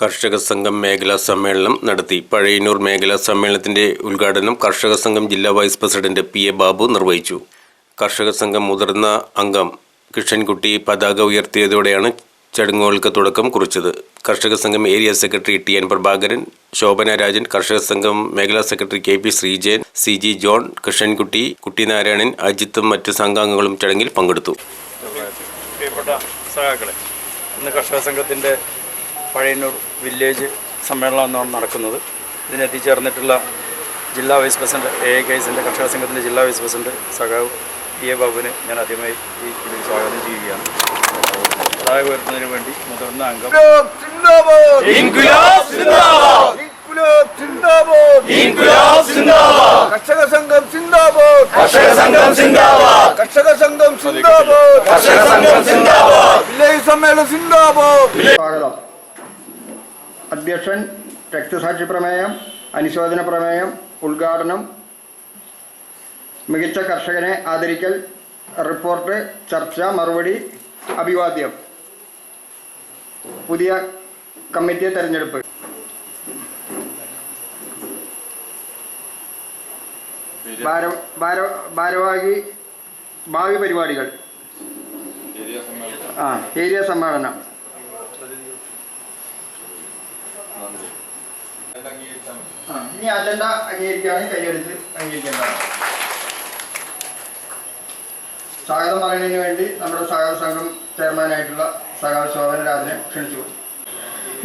കർഷക സംഘം മേഖലാ സമ്മേളനം നടത്തി. പഴയന്നൂർ മേഖലാ സമ്മേളനത്തിന്റെ ഉദ്ഘാടനം കർഷക സംഘം ജില്ലാ vice president P A Babu നിർവഹിച്ചു. കർഷക സംഘം മുതിർന്ന അംഗം കൃഷ്ണൻകുട്ടി പതാക ഉയർത്തിയതോടെയാണ് ചടങ്ങുകൾക്ക് തുടക്കം കുറിച്ചത്. കർഷക സംഘം area secretary T N Prabhakaran Shobhana Rajan കർഷക സംഘം മേഖലാ secretary K P Sreejayan C G John Krishnankutty Kuttinarayanan അജിത്തും മറ്റ് സംഘാംഗങ്ങളും ചടങ്ങിൽ പങ്കെടുത്തു. കർഷക സംഘത്തിന്റെ പഴയന്നൂർ വില്ലേജ് സമ്മേളനം എന്നാണ് നടക്കുന്നത് ഇതിനെത്തിച്ചേർന്നിട്ടുള്ള ജില്ലാ വൈസ് പ്രസിഡന്റ് എ എ കൈസിന്റെ കർഷക സംഘത്തിന്റെ ജില്ലാ വൈസ് പ്രസിഡന്റ് സഖാവ് പി എ ബാബുവിനെ ഞാൻ ആദ്യമായി ഈ ഇതിൽ സ്വാഗതം ചെയ്യുകയാണ്. പതാക ഉയർത്തുന്നതിന് വേണ്ടി മുതിർന്ന അംഗം ഇൻകുലാബ് സിന്ദാബാദ്. ഇൻകുലാബ് സിന്ദാബാദ്. ഇൻകുലാബ് സിന്ദാബാദ്. കർഷക സംഘം സിന്ദാബാദ്. കർഷക സംഘം സിന്ദാബാദ്. കർഷക സംഘം സിന്ദാബാദ്. കർഷക സംഘം സിന്ദാബാദ്. വില്ലേജ് സമ്മേളനം സിന്ദാബാദ്. സ്വാഗതം. അധ്യക്ഷൻ രക്തസാക്ഷി പ്രമേയം അനുശോചന പ്രമേയം ഉദ്ഘാടനം. മികച്ച കർഷകനെ ആദരിക്കൽ റിപ്പോർട്ട് ചർച്ച മറുപടി അഭിവാദ്യം. പുതിയ കമ്മിറ്റിയെ തെരഞ്ഞെടുപ്പ്. ഭാര ഭാര ഭാരവാഹി ഭാവി പരിപാടികൾ. ആ ഏരിയ സമ്മേളനം. ഇനി അജണ്ട അംഗീകരിക്കുകയാണെങ്കിൽ കൈയടിച്ച് അംഗീകരിക്കേണ്ടതാണ്. സ്വാഗതം പറയുന്നതിന് വേണ്ടി നമ്മുടെ സഹകരണ സംഘം ചെയർമാനായിട്ടുള്ള സഹകരണ ശോഭന രാജനെ ക്ഷണിച്ചു.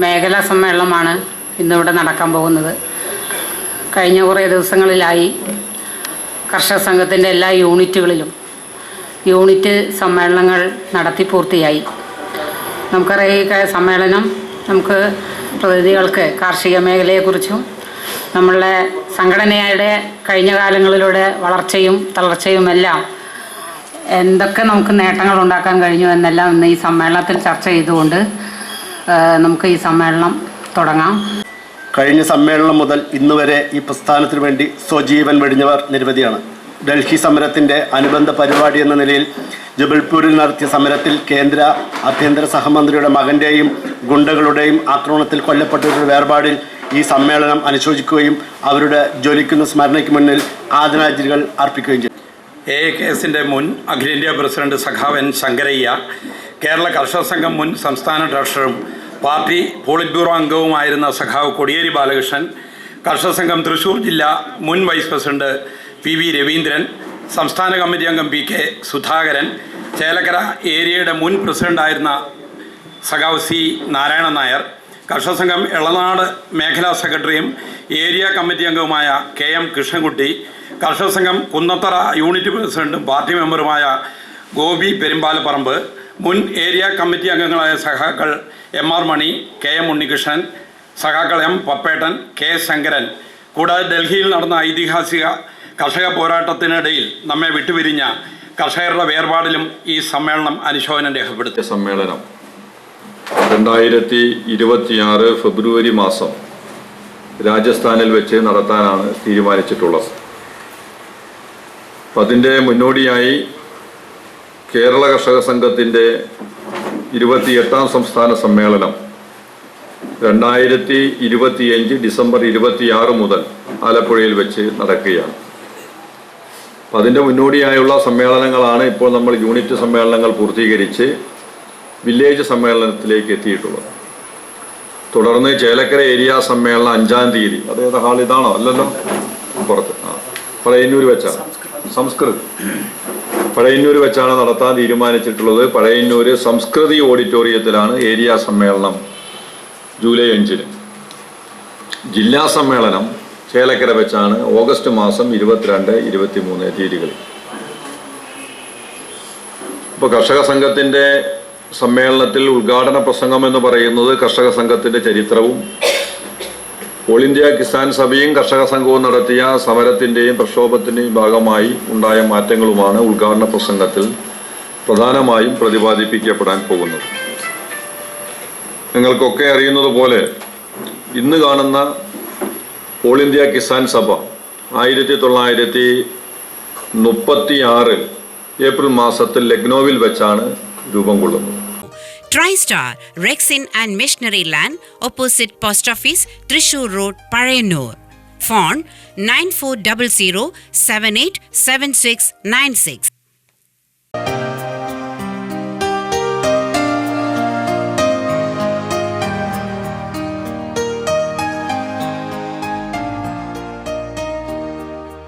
മേഖലാ സമ്മേളനമാണ് ഇന്നിവിടെ നടക്കാൻ പോകുന്നത്. കഴിഞ്ഞ കുറേ ദിവസങ്ങളിലായി കർഷക സംഘത്തിന്റെ എല്ലാ യൂണിറ്റുകളിലും യൂണിറ്റ് സമ്മേളനങ്ങൾ നടത്തി പൂർത്തിയായി. നമുക്കറിയാം ഈ സമ്മേളനം നമുക്ക് പ്രതിനിധികൾക്ക് കാർഷിക മേഖലയെക്കുറിച്ചും നമ്മളുടെ സംഘടനയുടെ കഴിഞ്ഞ കാലങ്ങളിലൂടെ വളർച്ചയും തളർച്ചയും എല്ലാം എന്തൊക്കെ നമുക്ക് നേട്ടങ്ങൾ ഉണ്ടാക്കാൻ കഴിഞ്ഞു എന്നെല്ലാം ഇന്ന് ഈ സമ്മേളനത്തിൽ ചർച്ച ചെയ്തുകൊണ്ട് നമുക്ക് ഈ സമ്മേളനം തുടങ്ങാം. കഴിഞ്ഞ സമ്മേളനം മുതൽ ഇന്നുവരെ ഈ പ്രസ്ഥാനത്തിനു വേണ്ടി സ്വജീവൻ വെടിഞ്ഞവർ നിരവധിയാണ്. ഡൽഹി സമരത്തിന്റെ അനുബന്ധ പരിപാടി എന്ന നിലയിൽ ജബൽപൂരിൽ നടത്തിയ സമരത്തിൽ കേന്ദ്ര ആഭ്യന്തര സഹമന്ത്രിയുടെ മകന്റെയും ഗുണ്ടകളുടെയും ആക്രമണത്തിൽ കൊല്ലപ്പെട്ടവരുടെ വേർപാടിൽ ഈ സമ്മേളനം അനുശോചിക്കുകയും അവരുടെ ജ്വലിക്കുന്ന സ്മരണയ്ക്ക് മുന്നിൽ ആദരാഞ്ജലികൾ അർപ്പിക്കുകയും ചെയ്തു. എ എ കെ എസിന്റെ മുൻ അഖിലേന്ത്യാ പ്രസിഡന്റ് സഖാവൻ ശങ്കരയ്യ കേരള കർഷക സംഘം മുൻ സംസ്ഥാന ട്രഷററും പാർട്ടി പോളിറ്റ് ബ്യൂറോ അംഗവുമായിരുന്ന സഖാവ് കൊടിയേരി ബാലകൃഷ്ണൻ കർഷക സംഘം തൃശൂർ ജില്ലാ മുൻ vice president P V Raveendran സംസ്ഥാന കമ്മിറ്റി അംഗം പി കെ സുധാകരൻ ചേലക്കര ഏരിയയുടെ മുൻ പ്രസിഡന്റായിരുന്ന സഖാവ് സി നാരായണൻ നായർ കർഷക സംഘം എളനാട് മേഖലാ സെക്രട്ടറിയും ഏരിയ കമ്മിറ്റി അംഗവുമായ കെ എം കൃഷ്ണൻകുട്ടി കർഷക സംഘം കുന്നത്തറ യൂണിറ്റ് പ്രസിഡന്റും പാർട്ടി മെമ്പറുമായ ഗോപി പെരുമ്പാലപ്പറമ്പ് മുൻ ഏരിയ കമ്മിറ്റി അംഗങ്ങളായ സഖാക്കൾ M R Mani K M Unnikrishnan സഖാക്കൾ എം പപ്പേട്ടൻ കെ ശങ്കരൻ. കൂടാതെ ഡൽഹിയിൽ നടന്ന ഐതിഹാസിക കർഷക പോരാട്ടത്തിനിടയിൽ നമ്മെ വിട്ടുപിരിഞ്ഞ കർഷകരുടെ വേർപാടിലും ഈ സമ്മേളനം അനുശോചനം രേഖപ്പെടുത്തിയ സമ്മേളനം രണ്ടായിരത്തി ഇരുപത്തിയാറ് ഫെബ്രുവരി മാസം രാജസ്ഥാനിൽ വെച്ച് നടത്താനാണ് തീരുമാനിച്ചിട്ടുള്ളത്. അപ്പം അതിന്റെ മുന്നോടിയായി കേരള കർഷക സംഘത്തിന്റെ ഇരുപത്തിയെട്ടാം സംസ്ഥാന സമ്മേളനം രണ്ടായിരത്തി ഇരുപത്തിയഞ്ച് ഡിസംബർ ഇരുപത്തിയാറ് മുതൽ ആലപ്പുഴയിൽ വെച്ച് നടക്കുകയാണ്. അപ്പം അതിന്റെ മുന്നോടിയായുള്ള സമ്മേളനങ്ങളാണ് ഇപ്പോൾ നമ്മൾ യൂണിറ്റ് സമ്മേളനങ്ങൾ പൂർത്തീകരിച്ച് വില്ലേജ് സമ്മേളനത്തിലേക്ക് എത്തിയിട്ടുള്ളത്. തുടർന്ന് ചേലക്കര ഏരിയ സമ്മേളനം അഞ്ചാം തീയതി അതേത് ഹാൾ ഇതാണോ? അല്ലല്ലോ? പുറത്ത്. ആ പഴയന്നൂർ വെച്ചാണ്. സംസ്കൃത്. പഴയന്നൂർ വെച്ചാണ് നടത്താൻ തീരുമാനിച്ചിട്ടുള്ളത്. പഴയന്നൂർ സംസ്കൃതി ഓഡിറ്റോറിയത്തിലാണ് ഏരിയ സമ്മേളനം ജൂലൈ അഞ്ചിന്. ജില്ലാ സമ്മേളനം ചേലക്കര വെച്ചാണ് ഓഗസ്റ്റ് മാസം ഇരുപത്തിരണ്ട് ഇരുപത്തിമൂന്ന് തീയതികളിൽ. ഇപ്പോൾ കർഷക സംഘത്തിന്റെ സമ്മേളനത്തിൽ ഉദ്ഘാടന പ്രസംഗം എന്ന് പറയുന്നത് കർഷക സംഘത്തിന്റെ ചരിത്രവും ഓൾ ഇന്ത്യ കിസാൻ സഭയും കർഷക സംഘവും നടത്തിയ സമരത്തിന്റെയും പ്രക്ഷോഭത്തിന്റെയും ഭാഗമായി ഉണ്ടായ മാറ്റങ്ങളുമാണ് ഉദ്ഘാടന പ്രസംഗത്തിൽ പ്രധാനമായും പ്രതിപാദിപ്പിക്കപ്പെടാൻ പോകുന്നത്. നിങ്ങൾക്കൊക്കെ അറിയുന്നത് പോലെ ഇന്ന് കാണുന്ന ഓൾ ഇന്ത്യ കിസാൻ സഭ ആയിരത്തി തൊള്ളായിരത്തി മുപ്പത്തി ആറ് ഏപ്രിൽ മാസത്തിൽ ലക്നോവിൽ വെച്ചാണ് രൂപം കൊള്ളുന്നത് TriStar, Rexin and Missionary Land, opposite Post Office, Trishur Road, Payanur. Phone 9400 787696.